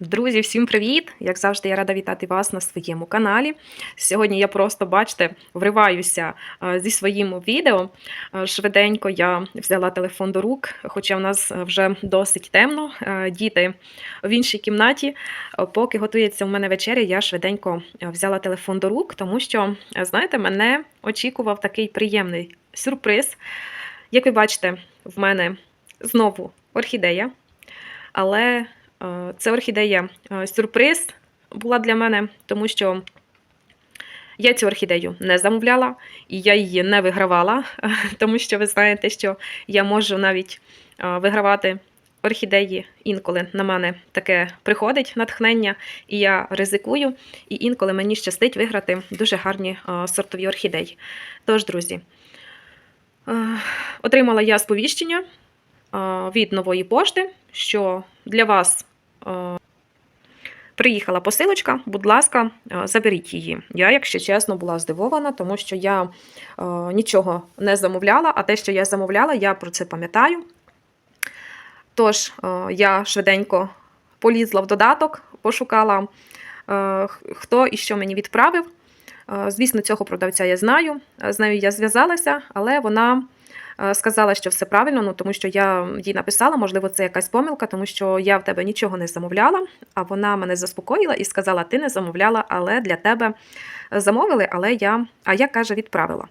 Друзі, всім привіт! Як завжди, я рада вітати вас на своєму каналі. Сьогодні я просто, бачите, вриваюся е, зі своїм відео. Е, Швиденько я взяла телефон до рук, хоча в нас вже досить темно. Е, Діти в іншій кімнаті. Е, Поки готується в мене вечеря, я швиденько е, взяла телефон до рук, тому що, е, знаєте, мене очікував такий приємний сюрприз. Як ви бачите, в мене знову орхідея, але. Е, Це орхідея е, сюрприз була для мене, тому що я цю орхідею не замовляла і я її не вигравала, тому що ви знаєте, що я можу навіть е, вигравати орхідеї. Інколи на мене таке приходить натхнення, і я ризикую, і інколи мені щастить виграти дуже гарні сортові орхідеї. Тож, друзі, отримала я сповіщення від нової пошти, що для вас приїхала посилочка, будь ласка, е, заберіть її. Я, якщо чесно, була здивована, тому що я е, нічого не замовляла, а те, що я замовляла, я про це пам'ятаю. Тож, е, я швиденько полізла в додаток, пошукала, е, хто і що мені відправив. Е, Звісно, цього продавця я знаю. е, З нею я зв'язалася, але вона е, сказала, що все правильно, ну тому що я їй написала, можливо, це якась помилка, тому що я в тебе нічого не замовляла. А вона мене заспокоїла і сказала: ти не замовляла, але для тебе замовили, але я, а я каже, відправила.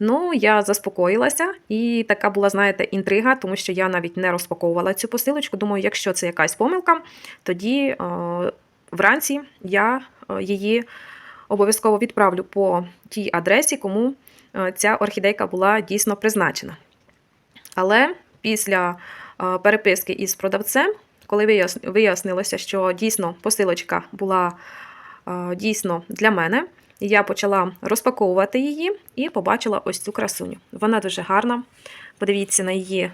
Ну, я заспокоїлася, і така була, знаєте, інтрига, тому що я навіть не розпаковувала цю посилочку. Думаю, якщо це якась помилка, тоді е, вранці я е, її обов'язково відправлю по тій адресі, кому е, ця орхідейка була дійсно призначена. Але після е, переписки із продавцем, коли вияснилося, що дійсно посилочка була е, дійсно для мене, я почала розпаковувати її і побачила ось цю красуню. Вона дуже гарна. Подивіться на її е,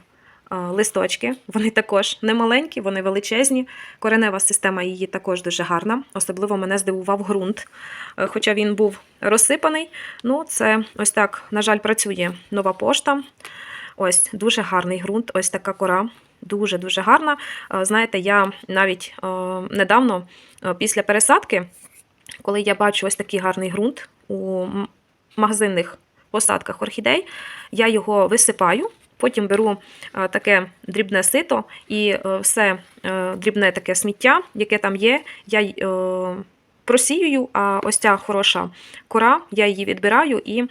листочки. Вони також не маленькі, вони величезні. Коренева система її також дуже гарна. Особливо мене здивував ґрунт. Е, Хоча він був розсипаний. Ну, це ось так, на жаль, працює нова пошта. Ось дуже гарний ґрунт, ось така кора. Дуже-дуже гарна. Е, Знаєте, я навіть е, недавно після пересадки, коли я бачу ось такий гарний ґрунт у магазинних посадках орхідей, я його висипаю, потім беру е, таке дрібне сито і е, все е, дрібне таке сміття, яке там є, я й, просіюю, а ось ця хороша кора, я її відбираю і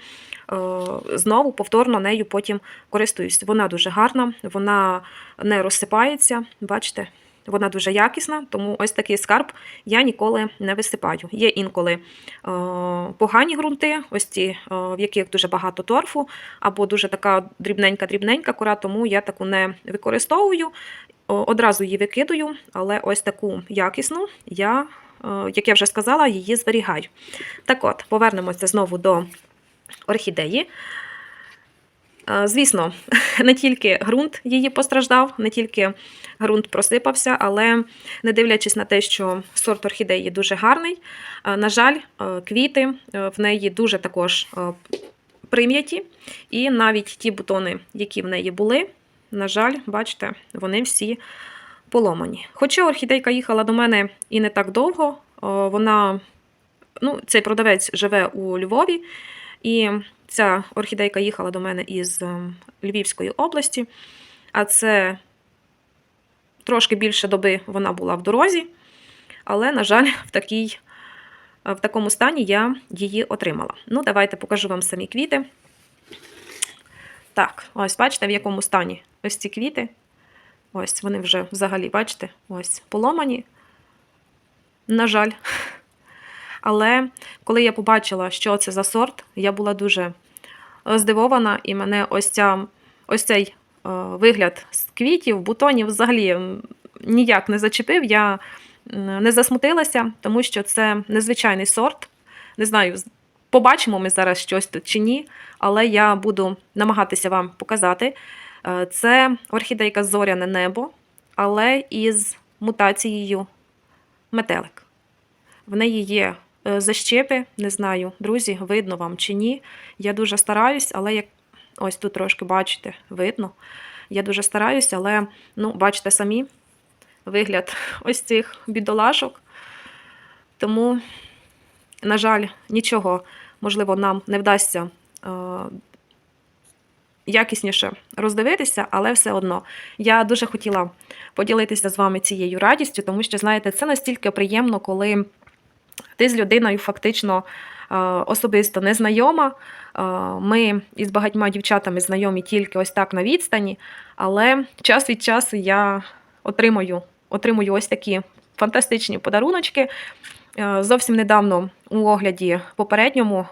знову повторно нею потім користуюсь. Вона дуже гарна, вона не розсипається, бачите, вона дуже якісна, тому ось такий скарб я ніколи не висипаю. Є інколи е, погані ґрунти, ось ці, е, в яких дуже багато торфу, або дуже така дрібненька-дрібненька кора, тому я таку не використовую. Одразу її викидаю, але ось таку якісну я, е, як я вже сказала, її зберігаю. Так от, повернемося знову до орхідеї. Звісно, не тільки ґрунт її постраждав, не тільки ґрунт просипався, але не дивлячись на те, що сорт орхідеї дуже гарний, на жаль, е, квіти е, в неї дуже також е, прим'яті, і навіть ті бутони, які в неї були, на жаль, бачите, вони всі поломані. Хоча орхідейка їхала до мене і не так довго, вона, ну, цей продавець живе у Львові, і ця орхідейка їхала до мене із ем, Львівської області, а це трошки більше доби вона була в дорозі, але, на жаль, в, такій, в такому стані я її отримала. Ну, давайте покажу вам самі квіти. Так, ось бачите, в якому стані ось ці квіти. Ось вони вже взагалі, бачите, ось поломані. На жаль. Але коли я побачила, що це за сорт, я була дуже е, здивована, і мене ось, ця, ось цей е, вигляд з квітів, бутонів взагалі ніяк не зачепив. Я не засмутилася, тому що це незвичайний сорт. Не знаю, побачимо ми зараз щось тут чи ні, але я буду намагатися вам показати. Е, Це орхідейка зоряне небо, але із мутацією метелик. В неї є е, защепи, не знаю, друзі, видно вам чи ні. Я дуже стараюсь, але як ось тут трошки бачите, видно. Я дуже стараюсь, але ну, бачите самі, вигляд ось цих бідолашок. Тому, на жаль, нічого, можливо, нам не вдасться е, якісніше роздивитися, але все одно я дуже хотіла поділитися з вами цією радістю, тому що, знаєте, це настільки приємно, коли ти з людиною фактично е, особисто не знайома. Е, Ми із багатьма дівчатами знайомі тільки ось так на відстані, але час від часу я отримую, отримую ось такі фантастичні подаруночки. Е, Зовсім недавно у огляді попередньому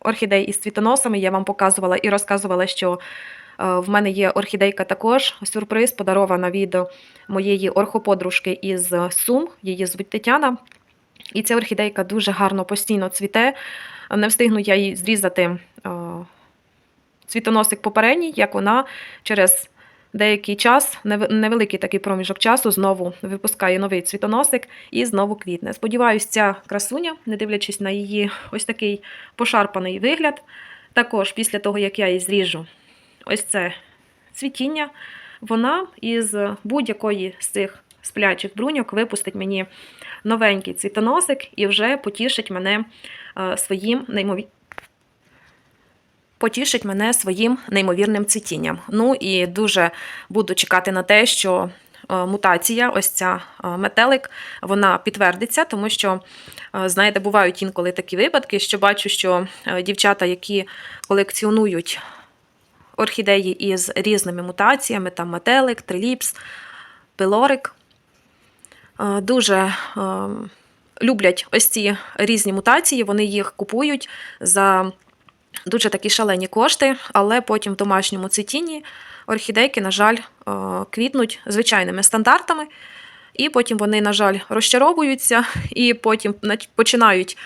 орхідей із цвітоносами я вам показувала і розказувала, що в мене є орхідейка також. Сюрприз подарована від моєї орхоподружки із Сум. Її звуть Тетяна. І ця орхідейка дуже гарно постійно цвіте. Не встигну я їй зрізати е, цвітоносик попередній, як вона через деякий час, невеликий такий проміжок часу, знову випускає новий цвітоносик і знову квітне. Сподіваюсь, ця красуня, не дивлячись на її ось такий пошарпаний вигляд, також після того, як я її зріжу ось це цвітіння, вона із будь-якої з цих сплячих бруньок випустить мені новенький цвітоносик і вже потішить мене е, своїм неймовірним. Потішить мене своїм неймовірним цвітінням. Ну і дуже буду чекати на те, що е, мутація, ось ця е, метелик, вона підтвердиться, тому що, знаєте, бувають інколи такі випадки, що бачу, що дівчата, які колекціонують орхідеї із різними мутаціями, там метелик, триліпс, пилорик, дуже е, люблять ось ці різні мутації, вони їх купують за дуже такі шалені кошти, але потім в домашньому цвітінні орхідейки, на жаль, е, квітнуть звичайними стандартами. І потім вони, на жаль, розчаровуються, і потім починають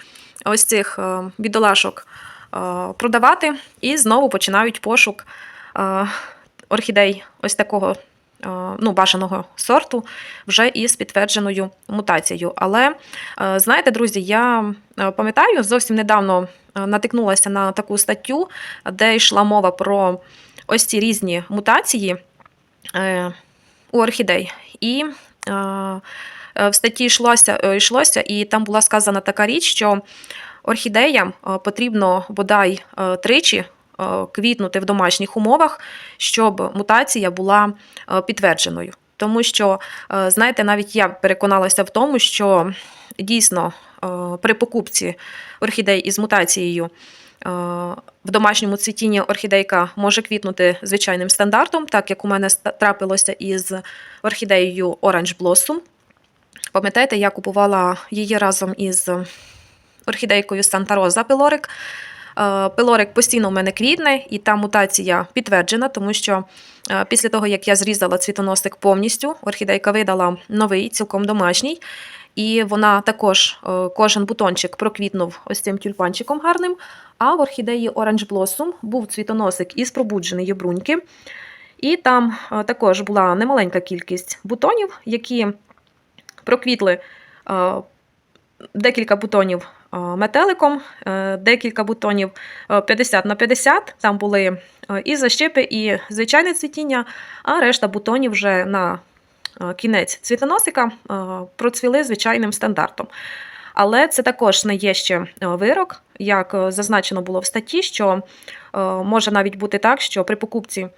ось цих е, бідолашок е, продавати, і знову починають пошук е, орхідей ось такого е, ну, бажаного сорту, вже із підтвердженою мутацією. Але е, знаєте, друзі, я е, пам'ятаю, зовсім недавно е, натикнулася на таку статтю, де йшла мова про ось ці різні мутації е, у орхідей. І е, е, в статті йшлося, е, йшлося, і там була сказана така річ, що орхідеям е, потрібно бодай е, тричі е, квітнути в домашніх умовах, щоб мутація була е, підтвердженою. Тому що, е, знаєте, навіть я переконалася в тому, що дійсно е, при покупці орхідей із мутацією е, в домашньому цвітінні орхідейка може квітнути звичайним стандартом, так як у мене трапилося із орхідеєю Orange Blossom. Пам'ятаєте, я купувала її разом із орхідейкою Санта Роза Пилорик. Е, Пилорик постійно в мене квітне, і та мутація підтверджена, тому що е, після того, як я зрізала цвітоносик повністю, орхідейка видала новий, цілком домашній. І вона також е, кожен бутончик проквітнув ось цим тюльпанчиком гарним. А в орхідеї Orange Blossom був цвітоносик із пробудженої бруньки. І там також була немаленька кількість бутонів, які проквітли декілька бутонів е, метеликом, е, декілька бутонів е, 50 на 50. Там були е, і защипи, і звичайне цвітіння, а решта бутонів вже на е, кінець цвітоносика е, процвіли звичайним стандартом. Але це також не є ще е, вирок, як е, зазначено було в статті, що е, може навіть бути так, що при покупці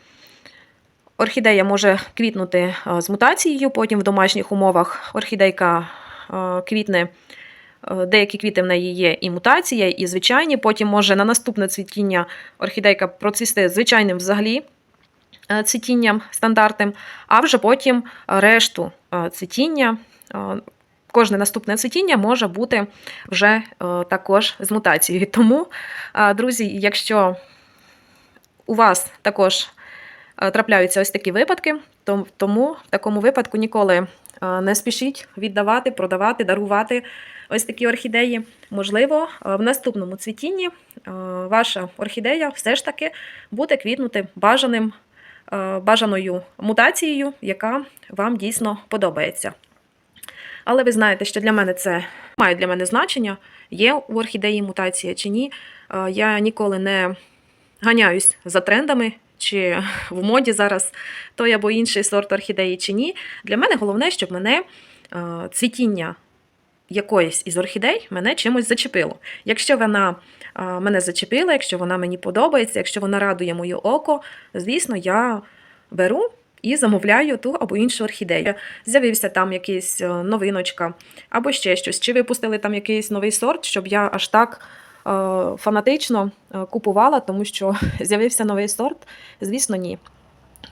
орхідея може квітнути е, з мутацією, потім в домашніх умовах орхідейка е, квітне. Е, Деякі квіти в неї є і мутація, і звичайні. Потім може на наступне цвітіння орхідейка процвісти звичайним взагалі е, цвітінням стандартним, а вже потім решту е, цвітіння, кожне наступне цвітіння може бути вже також з мутацією. Тому, друзі, якщо у вас також трапляються ось такі випадки, то- тому в такому випадку ніколи не спішіть віддавати, продавати, дарувати ось такі орхідеї. Можливо, е, в наступному цвітінні е, ваша орхідея все ж таки буде квітнути бажаним, е, бажаною мутацією, яка вам дійсно подобається. Але ви знаєте, що для мене це має для мене значення, є у орхідеї мутація чи ні. Я ніколи не ганяюсь за трендами чи в моді зараз той або інший сорт орхідеї чи ні. Для мене головне, щоб мене е, цвітіння якоїсь із орхідей мене чимось зачепило. Якщо вона е, мене зачепила, якщо вона мені подобається, якщо вона радує моє око, звісно, я беру і замовляю ту або іншу орхідею. З'явився там якийсь е, новиночка або ще щось, чи випустили там якийсь новий сорт, щоб я аж так фанатично е, купувала, тому що з'явився новий сорт. Звісно, ні.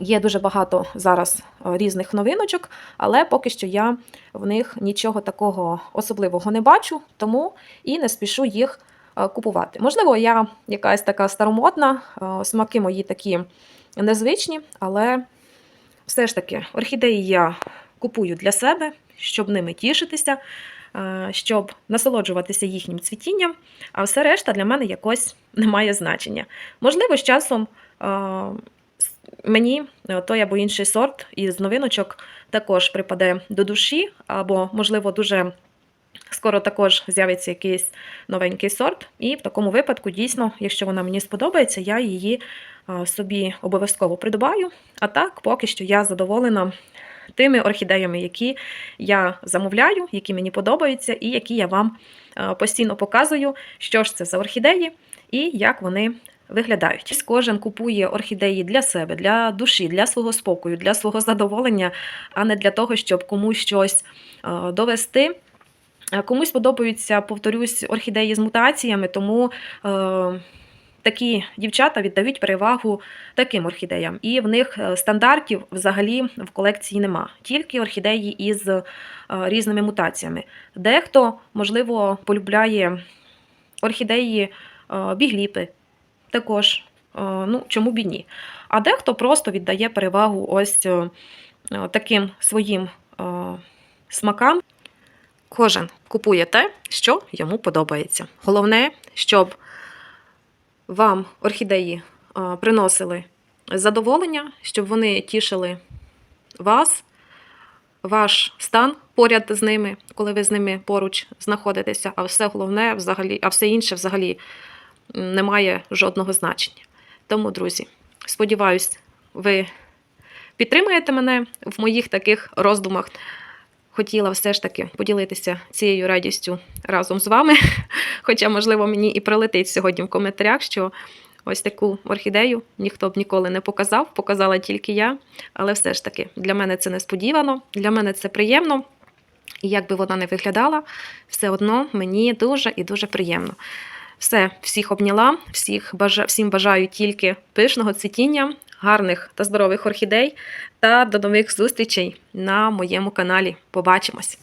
Є дуже багато зараз е, різних новиночок, але поки що я в них нічого такого особливого не бачу, тому і не спішу їх е, купувати. Можливо, я якась така старомодна, е, смаки мої такі незвичні, але все ж таки орхідеї я купую для себе, щоб ними тішитися, е, щоб насолоджуватися їхнім цвітінням, а все решта для мене якось не має значення. Можливо, з часом мені е, той або інший сорт із новиночок також припаде до душі, або, можливо, дуже скоро також з'явиться якийсь новенький сорт. І в такому випадку, дійсно, якщо вона мені сподобається, я її собі обов'язково придбаю. А так, поки що я задоволена тими орхідеями, які я замовляю, які мені подобаються, і які я вам е, постійно показую, що ж це за орхідеї і як вони виглядають. Кожен купує орхідеї для себе, для душі, для свого спокою, для свого задоволення, а не для того, щоб комусь щось е, довести. Е, Комусь подобаються, повторюсь, орхідеї з мутаціями, тому такі дівчата віддають перевагу таким орхідеям. І в них е, стандартів взагалі в колекції нема. Тільки орхідеї із е, різними мутаціями. Дехто, можливо, полюбляє орхідеї е, бігліпи. Також, ну, чому б і ні. А дехто просто віддає перевагу ось таким своїм смакам. Кожен купує те, що йому подобається. Головне, щоб вам орхідеї е, приносили задоволення, щоб вони тішили вас, ваш стан поряд з ними, коли ви з ними поруч знаходитеся, а все головне, взагалі, а все інше взагалі не має жодного значення. Тому, друзі, сподіваюсь, ви підтримаєте мене в моїх таких роздумах. Хотіла все ж таки поділитися цією радістю разом з вами. Хоча, можливо, мені і прилетить сьогодні в коментарях, що ось таку орхідею ніхто б ніколи не показав, показала тільки я. Але все ж таки для мене це несподівано, для мене це приємно. І як би вона не виглядала, все одно мені дуже і дуже приємно. Все, всіх обняла, всіх бажа, всім бажаю тільки пишного цвітіння, гарних та здорових орхідей. Та до нових зустрічей на моєму каналі. Побачимось!